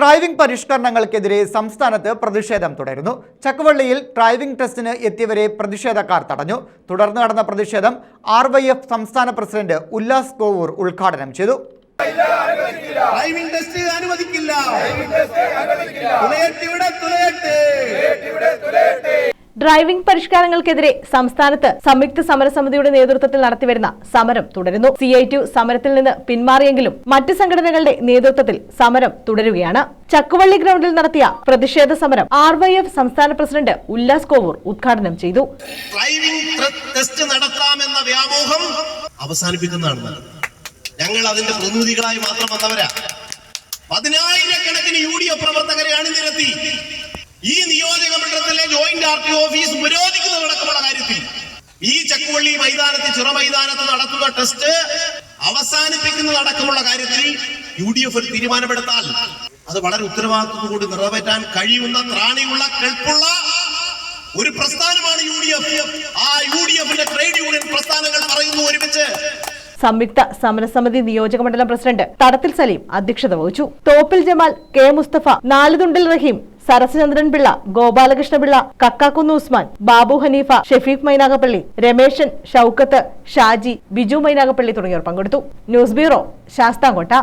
Driving പരിഷ്കരണങ്ങൾക്കെതിരെ സംസ്ഥാനത്ത് പ്രതിഷേധം തുടരുന്നു. ചക്കവള്ളിയിൽ ഡ്രൈവിംഗ് ടെസ്റ്റിന് എത്തിയവരെ പ്രതിഷേധക്കാർ തടഞ്ഞു. തുടർന്ന് നടന്ന പ്രതിഷേധം ആർ വൈ എഫ് സംസ്ഥാന പ്രസിഡന്റ് ഉല്ലാസ് കോവൂർ ഉദ്ഘാടനം ചെയ്തു. ഡ്രൈവിംഗ് ടെസ്റ്റ് അനുവദിക്കില്ല. ഡ്രൈവിംഗ് പരിഷ്കാരങ്ങൾക്കെതിരെ സംസ്ഥാനത്ത് സംയുക്ത സമരസമിതിയുടെ നേതൃത്വത്തിൽ നടത്തിവരുന്ന സമരം തുടരുന്നു. സി ഐ ടു സമരത്തിൽ നിന്ന് പിന്മാറിയെങ്കിലും മറ്റ് സംഘടനകളുടെ നേതൃത്വത്തിൽ സമരം തുടരുകയാണ്. ചക്കുവള്ളി ഗ്രൗണ്ടിൽ നടത്തിയ പ്രതിഷേധ സമരം ആർ വൈ എഫ് സംസ്ഥാന പ്രസിഡന്റ് ഉല്ലാസ് കോവൂർ ഉദ്ഘാടനം ചെയ്തു. ഡ്രൈവിംഗ് ടെസ്റ്റ് നടത്താമെന്ന വ്യാമോഹം അവസാനിപ്പിക്കുന്നതാണ് ഞങ്ങൾ അതിന്റെ പ്രതിനിധികളായി മാത്രം വന്നവരാ. പതിനായിരക്കണക്കിന് U D F R office ഉപരോധിക്കുന്നതടക്കമുള്ള കാര്യത്തിൽ ഈ ചക്കുവള്ളി മൈതാനത്ത് ചിറ മൈതാനത്ത് നടത്തുന്ന ടെസ്റ്റ് അവസാനിപ്പിക്കുന്നതടക്കമുള്ള കാര്യത്തിൽ യു ഡി എഫ് ഒരു തീരുമാനമെടുത്താൽ അത് വളരെ ഉത്തരവാദിത്വത്തോടുകൂടി നിറവേറ്റാൻ കഴിയുന്ന ത്രാണിയുള്ള കെൽപ്പുള്ള ഒരു പ്രസ്ഥാനമാണ് യു ഡി എഫ് ആ യു ഡി എഫിന്റെ ട്രേഡ് യൂണിയൻ പ്രസ്ഥാനങ്ങൾ പറയുന്നു ഒരുമിച്ച്. സംയുക്ത സമരസമിതി നിയോജക മണ്ഡലം പ്രസിഡന്റ് തടത്തിൽ സലീം അധ്യക്ഷത വഹിച്ചു. തോപ്പിൽ ജമാൽ കെ മുസ്തഫ നാലുതുണ്ടിൽ റഹീം സരസചന്ദ്രൻ പിള്ള ഗോപാലകൃഷ്ണ പിള്ള കക്കാക്കുന്ന് ഉസ്മാൻ ബാബു ഹനീഫ ഷെഫീഖ് മൈനാഗപ്പള്ളി രമേശൻ ഷൌക്കത്ത് ഷാജി ബിജു മൈനാഗപ്പള്ളി തുടങ്ങിയവർ പങ്കെടുത്തു. News bureau Sasthamkotta.